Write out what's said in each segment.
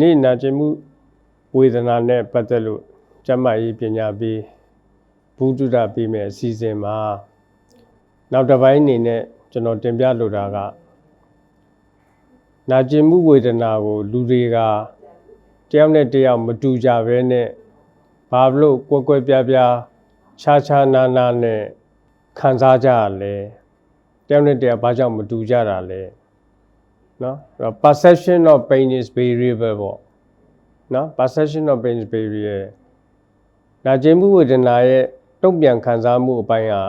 နေ့နာကျင်မှုဝေဒနာနဲ့ပတ်သက်လို့ကျန်းမာရေးပညာပေးဘုဒ္ဓတာပေးမယ်အစီအစဉ်မှာနောက်တစ်ပိုင်းအနေနဲ့ကျွန်တော်တင်ပြလိုတာကနာကျင်မှုဝေဒနာကို လူတွေကတယောက်နဲ့တယောက်မတူကြဘဲနဲ့ဘာလို့ကွက်ကွက်ပြားပြားခြားခြားနာနာနဲ့ခံစားကြရလဲတယောက်နဲ့တယောက်ဘာကြောင့်မတူကြတာလဲ နော်အဲ့တော့ perception of pain is variable ပေါ့နော် perception of pain is variable နာကျင်မှုဝေဒနာရဲ့တုံ့ပြန်ခံစားမှုအပိုင်းဟာ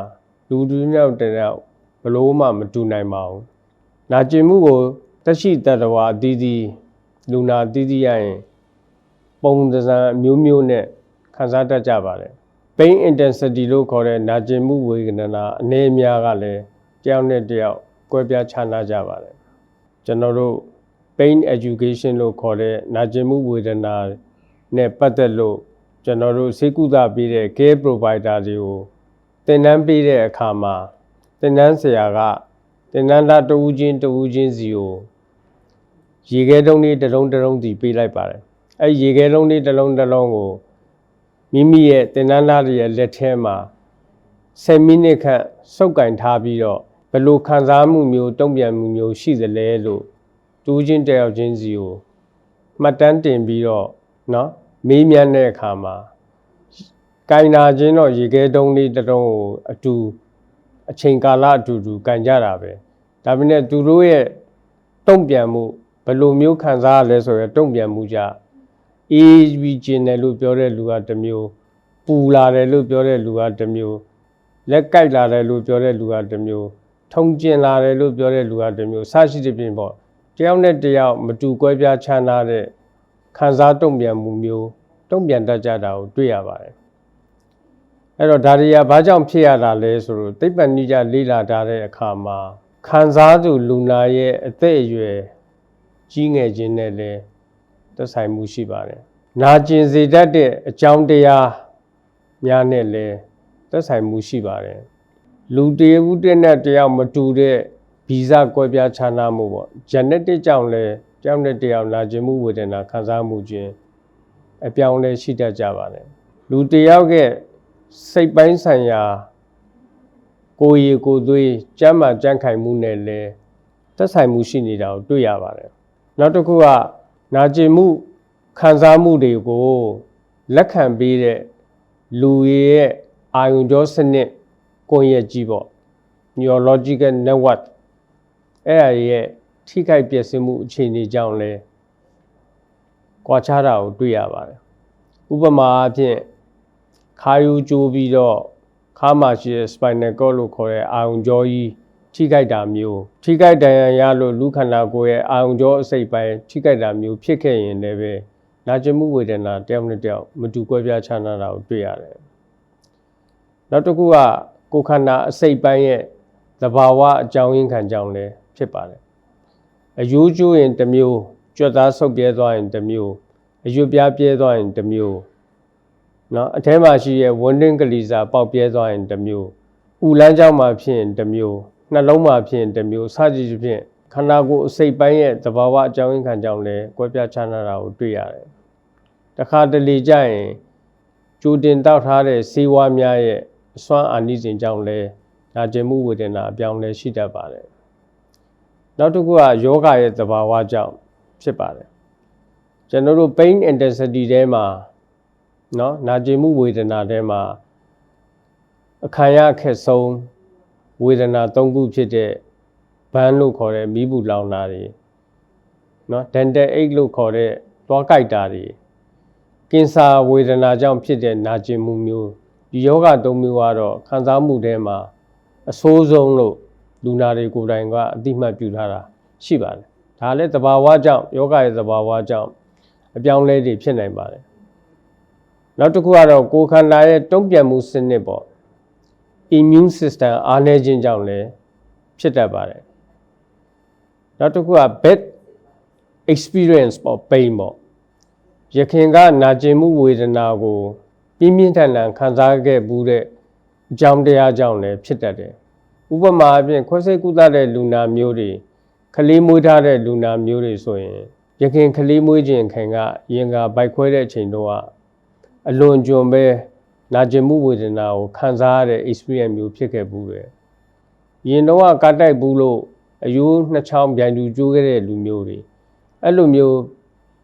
လူတူမြောက်တဲ့တော့ဘလို့မှမတူနိုင်ပါဘူးနာကျင်မှုကိုတက်ရှိတတ္တဝါအသီးသီးလူနာအသီးသီးရရင်ပုံစံအမျိုးမျိုးနဲ့ခံစားတတ်ကြပါတယ် pain intensity လို့ခေါ်တဲ့နာကျင်မှုဝေဒနာအနေအများကလည်းတယောက်နဲ့တယောက်ကွဲပြားခြားနားကြပါတယ် ကျွန်တော်တို့ pain education လို့ခေါ်တဲ့နာကျင်မှုဝေဒနာနဲ့ပတ်သက်လို့ကျွန်တော်တို့စေကုသပေးတဲ့ care provider တွေကိုသင်တန်းပေးတဲ့အခါမှာသင်တန်းဆရာကသင်တန်းသားတဦးချင်းတဦးချင်းစီကိုရေခဲတုံးလေးတစ်လုံးတစ်လုံးစီပေးလိုက်ပါတယ်အဲရေခဲတုံးလေးတစ်လုံးတစ်လုံးကိုမိမိရဲ့သင်တန်းသားတွေရဲ့လက်ထဲမှာ10မိနစ်ခန့်စုပ်ကင်ထားပြီးတော့ ဘယ်လိုခံစားမှုမျိုးတုံ့ပြန်မှုမျိုးရှိသလဲလို့တူးချင်းတယောက်ချင်းစီကိုမှတ်တမ်းတင်ပြီးတော့เนาะမေးမြန်းတဲ့အခါမှာကင်နာချင်းတော့ရေခဲတုံးလေးတစ်တုံးကိုအတူအချိန်ကာလအတူတူကင်ကြတာပဲဒါပေမဲ့သူတို့ရဲ့တုံ့ပြန်မှုဘယ်လိုမျိုးခံစားရလဲဆိုရယ်တုံ့ပြန်မှုကြအေးပြီးကျင်တယ်လို့ပြောတဲ့လူကတစ်မျိုးပူလာတယ်လို့ပြောတဲ့လူကတစ်မျိုးလက်ကိုက်လာတယ်လို့ပြောတဲ့လူကတစ်မျိုး ထုံကျင်လာတယ်လို့ပြောတဲ့လူကတစ်မျိုးစရှိတဲ့ပြင်ပေါ့တယောက်နဲ့တယောက်မတူကွဲပြားခြားနားတဲ့ခံစားတုံ့ပြန်မှုမျိုးတုံ့ပြန်တတ်ကြတာကိုတွေ့ရပါတယ်အဲ့တော့ဒါတွေကဘာကြောင့်ဖြစ်ရတာလဲဆိုတော့သိပ္ပံနိကြလေ့လာထားတဲ့အခါမှာခံစားသူလူနာရဲ့အသက်အရွယ်ကြီးငယ်ခြင်းနဲ့လည်းသက်ဆိုင်မှုရှိပါတယ်။နာကျင်စေတတ်တဲ့အကြောင်းတရားများနဲ့လည်းသက်ဆိုင်မှုရှိပါတယ်။ လူတည်းဦးတဲ့နဲ့တယောက်မတူတဲ့ဗီဇကွဲပြားခြားနားမှုပေါ့။ genetic ကြောင့်လည်းတယောက်နဲ့တယောက်နာကျင်မှုဝေဒနာခံစားမှုခြင်းအပြောင်းလဲရှိတတ်ကြပါတယ်။လူတယောက်ရဲ့စိတ်ပိုင်းဆိုင်ရာကိုယ်ရည်ကိုယ်သွေးကြမ်းမှကြမ်းခိုင်မှုနဲ့လည်းသက်ဆိုင်မှုရှိနေတာကိုတွေ့ရပါတယ်။နောက်တစ်ခုကနာကျင်မှုခံစားမှုတွေကိုလက်ခံပေးတဲ့လူရဲ့အာယုံကြောစနစ် ကိုယ်ရဲ့ကြီးပေါ့ neurological network အဲ့ဒါရဲ့ထိခိုက်ပျက်စီးမှုအခြေအနေကြောင့်လဲကွာခြားတာကိုတွေ့ရပါတယ်။ဥပမာအဖြစ်ခါယူကျိုးပြီးတော့ခါမှာရှိတဲ့ spinal cord လို့ခေါ်တဲ့အာယုံကြောကြီးထိခိုက်တာမျိုးထိခိုက်ဒဏ်ရာရလို့လူခန္ဓာကိုယ်ရဲ့အာယုံကြောအစိတ်ပိုင်းထိခိုက်တာမျိုးဖြစ်ခဲ့ရင်လည်းပဲနာကျင်မှုဝေဒနာတယောက်နဲ့တယောက်မတူကွဲပြားခြားနားတာကိုတွေ့ရတယ်။နောက်တစ်ခုက ကိုယ်ခန္ဓာအစိတ်ပိုင်းရဲ့သဘာဝအကြောင်းရင်းခံကြောင်းလည်းဖြစ်ပါတယ်။အယိုးကျိုးရင်တစ်မျိုးကြွက်သားဆုပ်ပြဲသွားရင်တစ်မျိုးအရွတ်ပြားပြဲသွားရင်တစ်မျိုးနော်အထဲမှာရှိရဲ့ဝန်းတွင်းကလေးစာပေါက်ပြဲသွားရင်တစ်မျိုးဥလန်းကြောင်းမှာဖြစ်ရင်တစ်မျိုးနှလုံးမှာဖြစ်ရင်တစ်မျိုးစကြည့်ဖြင့်ခန္ဓာကိုယ်အစိတ်ပိုင်းရဲ့သဘာဝအကြောင်းရင်းခံကြောင်းလည်းကွဲပြားခြားနားတာကိုတွေ့ရတယ်တခါတလေကြရင်ကြိုတင်တောက်ထားတဲ့စေဝါများရဲ့ အစွမ်းအာနိစဉ်ကြောင့်လည်းနာကျင်မှုဝေဒနာအပြောင်းလဲရှိတတ်ပါတယ်နောက်တစ်ခုကယောဂရဲ့သဘာဝကြောင့်ဖြစ်ပါတယ်ကျွန်တော်တို့ pain intensity ထဲမှာเนาะနာကျင်မှုဝေဒနာထဲမှာအခံရအခက်ဆုံးဝေဒနာ၃ခုဖြစ်တဲ့ဘန်းလို့ခေါ်တဲ့မိဘူးလောင်တာတွေเนาะ dental ache လို့ခေါ်တဲ့သွားကြိုက်တာတွေကင်ဆာဝေဒနာကြောင့်ဖြစ်တဲ့နာကျင်မှုမျိုး ဒီယောဂ၃မျိုးကတော့ခံစားမှုထဲမှာအဆိုးဆုံးလို့လူနာတွေကိုယ်တိုင်ကအတိမတ်ပြုထားတာရှိပါတယ်ဒါလည်းသဘာဝကြောင့်ယောဂရဲ့သဘာဝကြောင့်အပြောင်းလဲတွေဖြစ်နိုင်ပါတယ်နောက်တစ်ခုကတော့ကိုယ်ခန္ဓာရဲ့တုံ့ပြန်မှုစနစ်ပေါ့ immune system အားနည်းခြင်းကြောင့်လည်းဖြစ်တတ်ပါတယ်နောက်တစ်ခုက bad experience ပေါ့ pain ပေါ့ရခင်ကနာကျင်မှုဝေဒနာကို ပြင်းပြင်းထန်ထန်ခံစားခဲ့ဘူးတဲ့အကြောင်းတရားကြောင့်လည်းဖြစ်တတ်တယ်ဥပမာအပြင်ခွဲစိတ်ကုသတဲ့လူနာမျိုးတွေကလေးမွေးထားတဲ့လူနာမျိုးတွေဆိုရင်ရခင်ကလေးမွေးခြင်းခင်ကရင်ကဘိုက်ခွဲတဲ့အချိန်တော့ကအလွန်ကျွံပဲနာကျင်မှုဝေဒနာကိုခံစားရတဲ့ experience မျိုးဖြစ်ခဲ့ဘူးပဲရင်တော့ကကတိုက်ဘူးလို့အယိုးနှစ်ချောင်းပြန်လူကျိုးခဲ့တဲ့လူမျိုးတွေအဲ့လိုမျိုး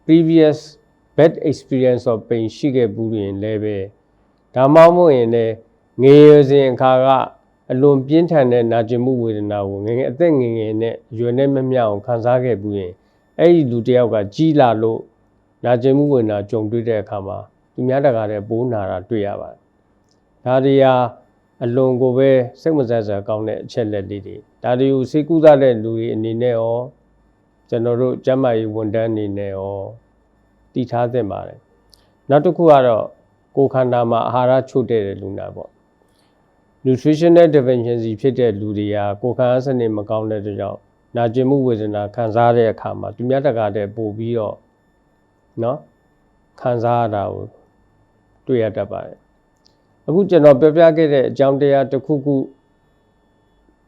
previous bad experience of pain ရှိခဲ့ဘူးရင်လည်းပဲဒါမှမဟုတ်ရင်လည်းငယ်ရွယ်စဉ်အခါကအလွန်ပြင်းထန်တဲ့နာကျင်မှုဝေဒနာကိုငယ်ငယ်အသက်ငယ်ငယ်နဲ့ရွယ်နဲ့မမျှအောင်ခံစားခဲ့ဘူးရင်အဲ့ဒီလူတစ်ယောက်ကကြီးလာလို့နာကျင်မှုဝေဒနာကြုံတွေ့တဲ့အခါမှာသူများတကားတဲ့ပိုးနာတာတွေ့ရပါတယ်။ဒါတွေဟာအလွန်ကိုပဲစိတ်မဆက်စရာကောင်းတဲ့အချက်လက်လေးတွေဒါတွေကိုစိတ်ကူးစားတဲ့လူတွေအနေနဲ့ရောကျွန်တော်တို့ကျန်းမာရေးဝန်ထမ်းအနေနဲ့ရော တည်ထားသင့်ပါတယ်။နောက်တစ်ခုကတော့ကိုယ်ခန္ဓာမှာအာဟာရချို့တဲ့တဲ့လူနာပေါ့ nutritional deficiency ဖြစ်တဲ့လူတွေကကိုယ်ခံအားစနစ်မကောင်းတဲ့အတွက်ကြောင့်နာကျင်မှုဝေဒနာခံစားတဲ့အခါမှာသူများတကာတဲ့ပို့ပြီးတော့เนาะခံစားရတာကိုတွေ့ရတတ်ပါတယ်အခုကျွန်တော်ပြောပြခဲ့တဲ့အကြောင်းတရားတစ်ခုခု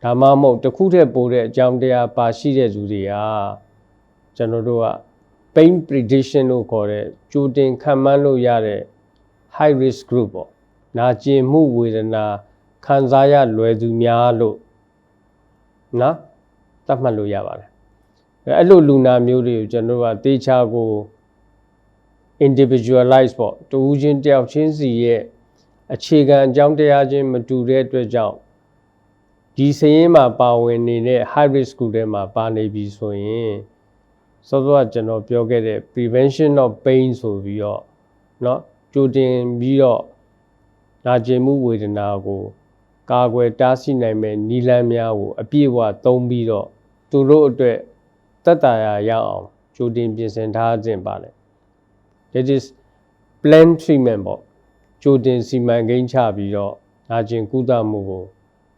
ဒါမှမဟုတ်တစ်ခုတည်းပို့တဲ့အကြောင်းတရားပါရှိတဲ့လူတွေကကျွန်တော်တို့က pain prediction လို့ခေါ်တဲ့ကြိုတင်ခံမှန်းလို့ရတဲ့ high risk group ပေါ့နာကျင်မှုဝေဒနာခံစားရလွယ်သူများလို့နော်သတ်မှတ်လို့ရပါတယ်အဲ့လိုလူနာမျိုးတွေကိုကျွန်တော်တို့ကတေချာကို individualize ပေါ့တူဦးချင်းတယောက်ချင်းစီရဲ့အခြေခံအကြောင်းတရားချင်းမတူတဲ့အတွက်ကြောင့်ဒီစရင်မှာပါဝင်နေတဲ့ high risk group ထဲမှာပါနေပြီဆိုရင် စောစောကကျွန်တော်ပြောခဲ့တဲ့ prevention of pain ဆိုပြီးတော့เนาะကြိုတင်ပြီးတော့နာကျင်မှုဝေဒနာကို ကာကွယ်တားဆီးနိုင်မဲ့နီလန်းများကိုအပြည့်အဝသုံးပြီးတော့သူတို့အတွက်တက်တာရရအောင်ကြိုတင်ပြင်ဆင်ထားခြင်းပါလေ that is plan treatment ပေါ့ကြိုတင်စီမံကိန်းချပြီးတော့နာကျင်ကုသမှုကို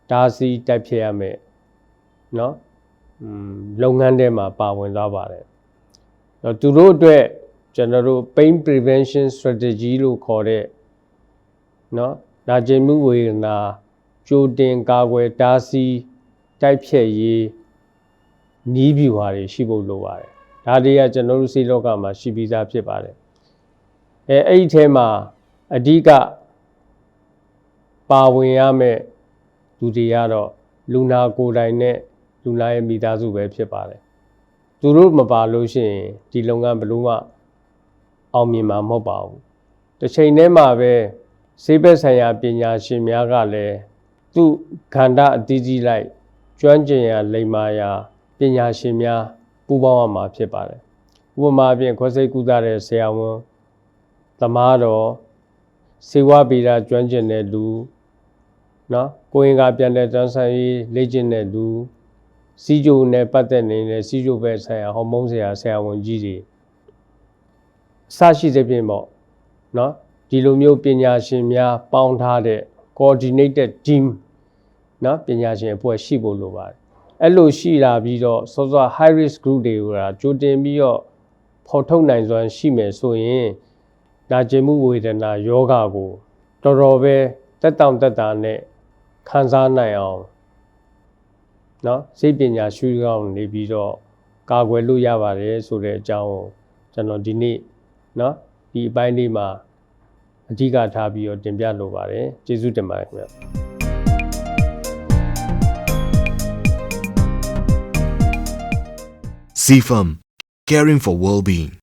တားဆီးတိုက်ဖျက်ရမယ်เนาะอืมလုပ်ငန်းထဲမှာပါဝင်သွားပါတယ် တော့သူတို့အတွက်ကျွန်တော်တို့ pain prevention strategy လို့ခေါ်တဲ့เนาะနာကျင်မှုဝေဒနာကြိုတင်ကာကွယ်တားဆီးတိုက်ဖျက်ရေးနီးဗျူဟာတွေရှိဖို့လိုပါတယ်ဒါတွေကကျွန်တော်တို့စိတ်လောကမှာရှိပြီးသားဖြစ်ပါတယ်အဲအဲ့ဒီထဲမှာအဓိကပါဝင်ရမယ့်လူတွေကတော့လူနာကိုယ်တိုင်နဲ့လူနာရဲ့မိသားစုပဲဖြစ်ပါတယ် သူတို့မပါလို့ရှိရင်ဒီလုပ်ငန်းဘလို့မှအောင်မြင်မှာမဟုတ်ပါဘူးတစ်ချိန်တည်းမှာပဲစေဘက်ဆိုင်ရာပညာရှင်များကလည်းသူ့ခန္ဓာအသီးသီးလိုက်ကျွမ်းကျင်ရာလိမ္မာရာပညာရှင်များပူးပေါင်းရမှာဖြစ်ပါတယ်ဥပမာအပြင်ခွဲစိတ်ကုသတဲ့ဆရာဝန်သမားတော်စေဝဗေဒကျွမ်းကျင်တဲ့လူနော်ကိုရင်ကပြန်တဲ့တန်းဆိုင်ရေးလေ့ကျင့်တဲ့လူ စီဂျိုနဲ့ပတ်သက်နေတဲ့စီဂျိုပဲဆိုင်ရာဟော်မုန်းဆရာဆရာဝန်ကြီးတွေအစရှိသဖြင့်ပေါ့နော်ဒီလိုမျိုးပညာရှင်များပေါင်းထားတဲ့ coordinated team နော်ပညာရှင်အဖွဲ့ရှိဖို့လိုပါတယ်အဲ့လိုရှိလာပြီးတော့စောစော high risk group တွေကကြိုတင်ပြီးတော့ဖော်ထုတ်နိုင်စွမ်းရှိမယ်ဆိုရင်နာကျင်မှုဝေဒနာယောဂကိုတော်တော်ပဲတက်တောင့်တက်တာနဲ့ခံစားနိုင်အောင် เนาะစိတ်ပညာရှုထောင့်နေပြီးတော့ကာကွယ်လို့ရပါတယ်ဆိုတဲ့အကြောင်းကိုကျွန်တော်ဒီနေ့เนาะဒီအပိုင်းလေးမှာအဓိကထားပြီးတော့တင်ပြလိုပါတယ်ကျေးဇူးတင်ပါတယ်ခင်ဗျာ CFM, caring for well-being.